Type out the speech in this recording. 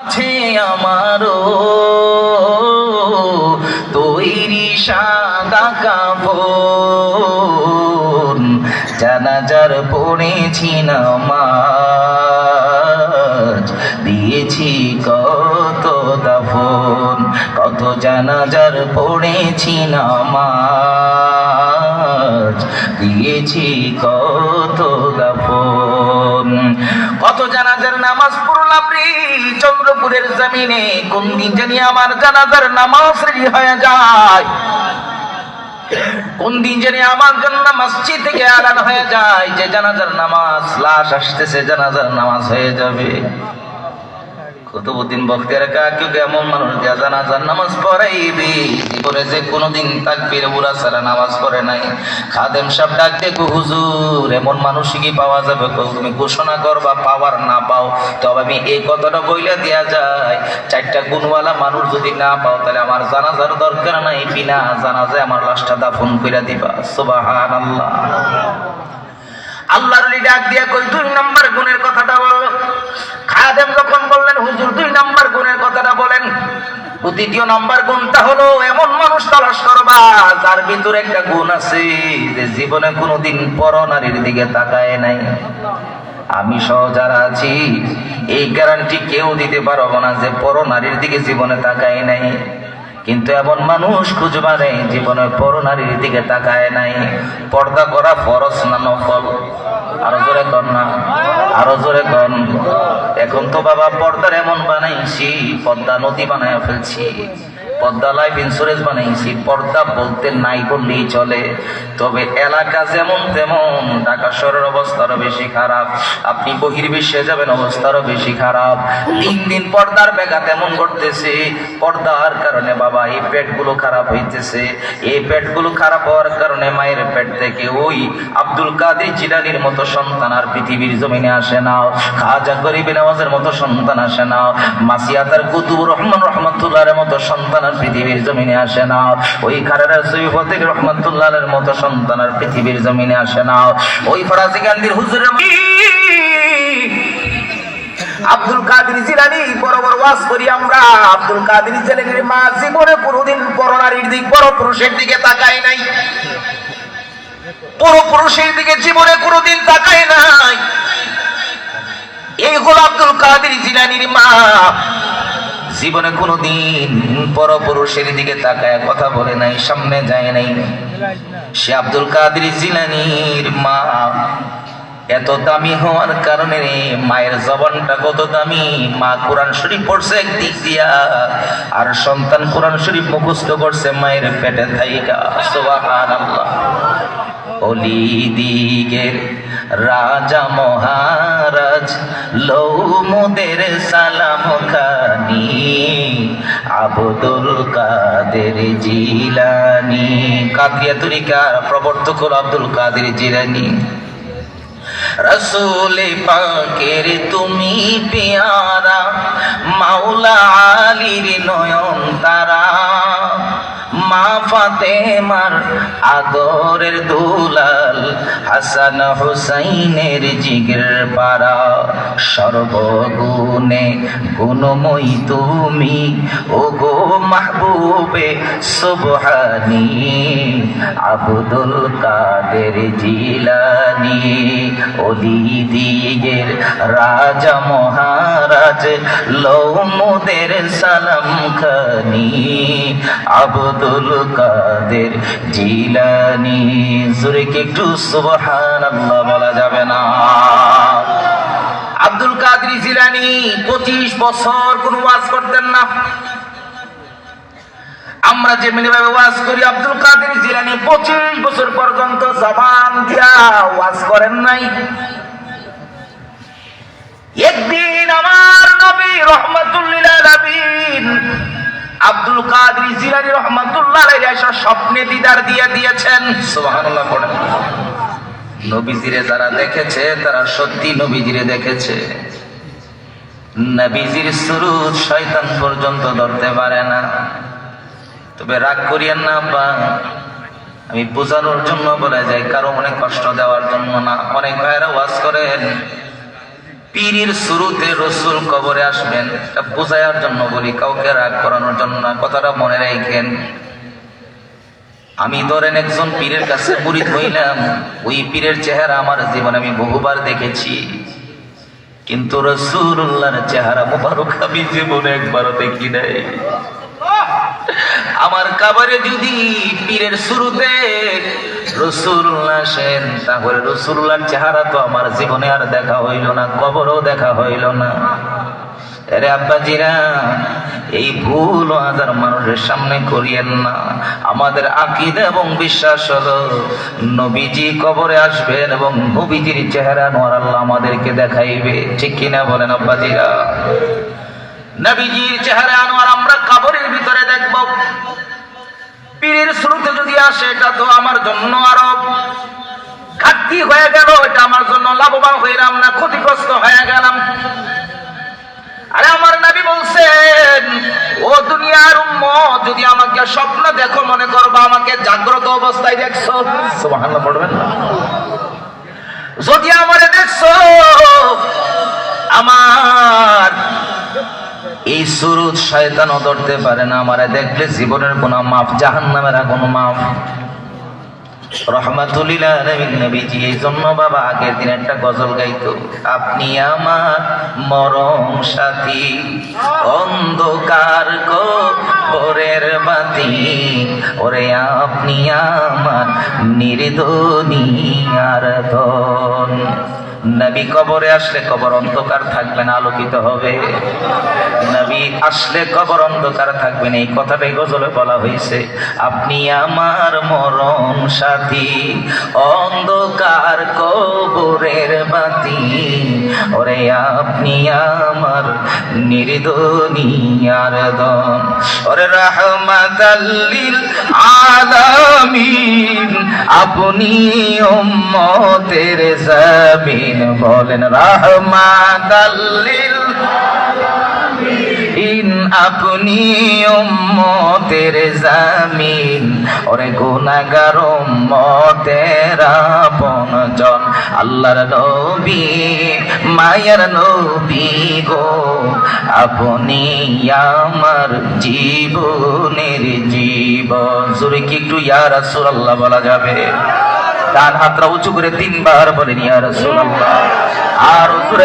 আছে আমারও তৈরি সাদা কাপড়। জানাজার পড়েছি নামাজ, দিয়েছি কত দাফন, কত জানাজার পড়েছি নামাজ, দিয়েছি কত দাফন। কত জানাজার নামাজ পড়লাম রে চন্দ্রপুরের জমিনে কোন দিন জানি আমার জানাজার নামাজ রেডি হয়ে যায়। কোন দিন জানি আমার জন্য মসজিদ থেকে আড়াল হয়ে যায়। যে জানাজার নামাজ লাশ আসতেছে, জানাজার নামাজ হয়ে যাবে। কুতুবুদ্দিন বখতিয়ার কাকু এমন মানুষ যা জানাজার নামাজ পড়াইবে। জীবনে যে কোনোদিন তাকবীর বুড়া ছাড়া নামাজ পড়ে নাই। খাদেম সাহেব ডাক দেখো হুজুর এমন মানুষই কি পাওয়া যাবে তুমি ঘোষণা করবা পাওয়ার না পাও। তবে আমি এই কথাটা বইলা দেয়া যায় চারটা গুণওয়ালা মানুষ যদি না পাও তাহলে আমার জানাজার দরকার নাই। বিনা জানাজায় আমার লাশটা দাফন কইরা দিবা। সুবহানাল্লাহ। আল্লাহর ডাক দিয়া কই দুই নাম্বার গুণের কথাটা বলো খাদেম যখন বললেন হুজুর দুই নাম্বার গুণের কথাটা বলেন ও দ্বিতীয় নাম্বার গুণটা হলো এমন মানুষ তালাশ করবা, যার ভিতরে একটা গুণ আছে যে জীবনে কোনোদিন পর নারীর দিকে তাকায় নাই। আমি সহ যারা আছি, এই গ্যারান্টি কেউ দিতে পারব না যে পর নারীর দিকে জীবনে তাকায় নাই। কিন্তু এমন মানুষ খুঁজবা নেই জীবনে পর নারীর দিকে তাকায় নাই। পর্দা করা ফরস না নফল? আরও জোরে কর না, আরও জোরে কর এখন তো বাবা পর্দার এমন বানাইছি পর্দা নদী বানায় ফেলছি। পর্দা লাইফ ইন্স্যুরেন্স বানাইছি, পর্দা বলতে নাই বললেই চলে। তবে এলাকা যেমন তেমন, ঢাকা শহরের অবস্থা আরও বেশি খারাপ। আপনি বহির্বিশ্বে যাবেন, অবস্থা আরও বেশি খারাপ। দিন দিন পর্দার ব্যাঘাত এমন ঘটতেছে, পর্দার কারণে বাবা, এই পেটগুলো খারাপ হইতেছে। এই পেটগুলো খারাপ হওয়ার কারণে মায়ের পেট থেকে ওই আব্দুল কাদের জিলানির মতো সন্তান আর পৃথিবীর জমিনে আসে না। খাজা গরিব নওয়াজের মতো সন্তান আসে না। মাসিয়াতার কুতুব রহমান রহমতুল্লাহের মতো সন্তান আর পৃথিবীর জমিনে আসে না। ওই খারের সৈফতিক রহমতুল্লাহের মতো সন্তান আর পৃথিবীর জমিনে আসে না। ওই ফরাসি গান্ধীর হুজুরের আব্দুল কাদের জিলানি, বড় বড় ওয়াজ করি আমরা। আব্দুল কাদের জিলানির মা জীবনে কোনোদিন বড় নারীর দিক, বড় পুরুষের দিকে তাকায় নাই। বড় পুরুষের দিকে জীবনে কোনোদিন তাকায় নাই। এই হলো আব্দুল কাদের জিলানির মা। জীবনে কোনোদিন পর পুরুষের দিকে তাকায়, কথা বলে নাই, সামনে যায় নাই। সে আব্দুল কাদের জিলানির মা এত দামি হওয়ার কারণে মায়ের জবানটা কত দামি। মা কোরআন শরীফ পড়ছে একদিক দিয়া, আর সন্তান কোরআন শরীফ মুখস্থ করছে মায়ের পেটে থাইকা। সুবহানাল্লাহ। অলি দিগের রাজা মহারাজ, লৌমুদের সালাম খানি, আবদুল কাদের জিলানি। কাদিয়া তরিকার প্রবর্তক হল আব্দুল কাদের জিলানি। রসুল পাকের তুমি পেয়ারা, মাওলা আলীর নয়ন তারা মা ফাতেমার আদরের দুলাল হাসান হুসাইনের জিগের পারা সর্বগুণে গুণময়ী তুমি ও গো মাহবুবে সুবহানি। আব্দুল কাদের জিলানি অলি দিগের রাজা মহারাজ, লৌমুদের সালাম খানি। আব্দুল কাদের জিলানি। জোরে কি একটু সুবহানাল্লাহ বলা যাবে না? আব্দুল কাদের জিলানি, পঁচিশ বছর কোনো ওয়াজ করতেন না। আমরা যেমনি ভাবে ওয়াজ করি, আব্দুল কাদের জিলানি পঁচিশ বছর পর্যন্ত জবান দিয়া ওয়াজ করেন নাই। একদিন আমার নবী রহমতুল্লিল আলামিন আব্দুল কাদের জিলানি রহমতুল্লাহ আলাইহি এসে স্বপ্নে দিদার দিয়ে দিয়েছেন। সুবহানাল্লাহ পড়েন। নবীজিরে যারা দেখেছে, তারা সত্যি নবীজিরে দেখেছে। নবীজির সুরুত শয়তান পর্যন্ত ধরতে পারে না। তবে রাগ করিয়েন না বা আমি বোঝানোর জন্য বলে যাই, কারও অনেক কষ্ট দেওয়ার জন্য না। অনেক ভাইয়েরা ওয়াজ করেন, পীরের শুরুতে রসুল কবরে আসবেন, এটা বোঝানোর জন্য বলি, কাউকে রাগ করানোর জন্য না, কথাটা মনে রাখেন। আমি ধরেন একজন পীরের কাছে মুরিদ হইলাম, ওই পীরের চেহারা আমার জীবনে আমি বহুবার দেখেছি। কিন্তু রসুল্লাহর চেহারা মোবারক আমি জীবনে একবারও দেখি নাই। আমার কাবারে যদি পীরের শুরুতে রসুল্লাহ আসেন, তাহলে রসুল্লাহর চেহারা তো আমার জীবনে আর দেখা হইল না, কবরও দেখা হইল না। এই ভুল হাজার মানুষের সামনে করিয়েন না। আমাদের আকিদা এবং বিশ্বাস হলো, নবীজি কবরে আসবেন এবং নবীজির চেহারা নোয়ার আল্লাহ আমাদেরকে দেখাইবে। ঠিক কিনা বলেন আব্বাজিরা? নবীজির চেহারা আনোয়ার আমরা কবরের ভিতরে দেখব পীরের শুরুতে যদি আসে এটা তো আমার জন্য আরও ঘাটতি হয়ে গেল, এটা আমার জন্য লাভবান হইলাম না, ক্ষতিগ্রস্ত হয়ে গেলাম। আরে আমার নবী বলছেন, ও দুনিয়ার উম্মত, যদি আমাকে স্বপ্ন দেখো, মনে করবা আমাকে জাগ্রত অবস্থায় দেখছ। সুবহানাল্লাহ, পড়বেন না। যদি আমারে দেখছ, আমার এই সুরুত শয়তানও পারে না, আমারে দেখলে জীবনের কোন মাপ জাহান্নামের কোন মাপ রহমাতুল্লিল আলামিন নবীজি, এই জন্য বাবা আগের দিন একটা গজল গাইতো, আপনি আমার মরম সাথী, অন্ধকার করের বাতি, ওরে আপনি আমার নির্দনিয়ার ধন। নবী কবরে আসলে কবর অন্ধকার থাকবে না, আলোকিত হবে। নবী আসলে কবর অন্ধকার থাকবেন এই কথাটাই গজলে বলা হয়েছে। আপনি আমার মরম সাথী, অন্ধকার কবরের বাতি ওরে, আপনি আমার নির্দনিয়ার দন ওরে রহমাতাল্লিল আলামিন আপনি উম্মতের জামিন বলেন। রহমাতাল্লিল ইন আপনি উম্মতের জামিন। ওরে গুনাহগার উম্মতের আপনজন আল্লাহর নবী, মায়ের নবী গো। আপনি আমার জীবনের জীবন জোরে কি একটু ইয়া রাসূলুল্লাহ বলা যাবে? ডান হাতটা উঁচু করে তিনবার বলেন, ইয়া রাসূলুল্লাহ। আর